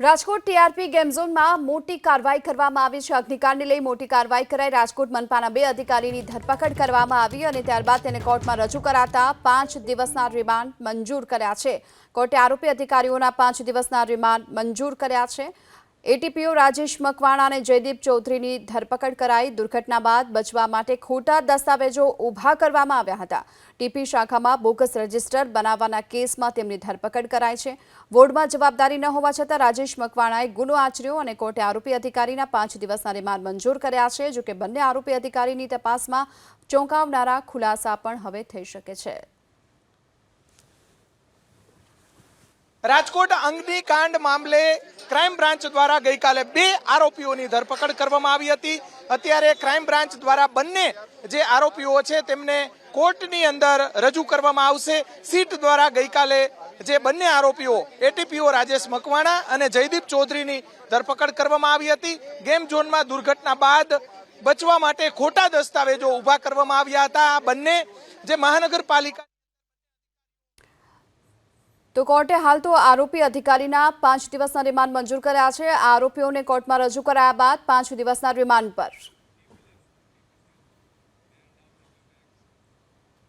Rajkot TRP game ઝોનમાં મોટી કાર્યવાહી કરવામાં આવી છે. અગ્નિકાંડને લઈ મોટી કાર્યવાહી કરાઈ. રાજકોટ મનપાના બે અધિકારીની ધરપકડ કરવામાં આવી અને ત્યારબાદ તેને કોર્ટમાં રજૂ કરાતા પાંચ દિવસના રિમાન્ડ મંજૂર કર્યા છે. કોર્ટે આરોપી અધિકારીઓના પાંચ દિવસના રિમાન્ડ મંજૂર કર્યા છે. એટીપીઓ રાજેશ મકવાણા અને જયદીપ ચૌધરીની ધરપકડ કરાઈ. દુર્ઘટના બાદ બચવા માટે ખોટા દસ્તાવેજો ઊભા કરવામાં આવ્યા હતા. ટીપી શાખામાં બોગસ રજિસ્ટર બનાવવાના કેસમાં તેમની ધરપકડ કરાઈ છે. વોર્ડમાં જવાબદારી ન હોવા છતાં રાજેશ મકવાણાએ ગુનો આચર્યો અને કોર્ટે આરોપી અધિકારીના પાંચ દિવસના રિમાન્ડ મંજૂર કર્યા છે જોકે બંને આરોપી અધિકારીની તપાસમાં ચોંકાવનારા ખુલાસા પણ હવે થઈ શકે છે. રાજકોટ અંગની કાંડ મામલે ક્રાઇમ બ્રાન્ચ દ્વારા ગઈકાલે બે આરોપીઓની ધરપકડ કરવામાં આવી હતી. અત્યારે ક્રાઇમ બ્રાન્ચ દ્વારા બંને જે આરોપીઓ છે તેમને કોર્ટની અંદર રજૂ કરવામાં આવશે. સીટ દ્વારા ગઈકાલે જે બંને આરોપીઓ એટીપીઓ રાજેશ મકવાણા અને જયદીપ ચૌધરીની ધરપકડ કરવામાં આવી હતી. ગેમ ઝોનમાં દુર્ઘટના બાદ બચવા માટે ખોટા દસ્તાવેજો ઊભા કરવામાં આવ્યા હતા. આ બંને જે મહાનગરપાલિકા તો કોર્ટે હાલ તો આરોપી અધિકારીના પાંચ દિવસના રિમાન્ડ મંજૂર કર્યા છે. આરોપીઓને કોર્ટમાં રજૂ કરાયા બાદ પાંચ દિવસના રિમાન્ડ પર.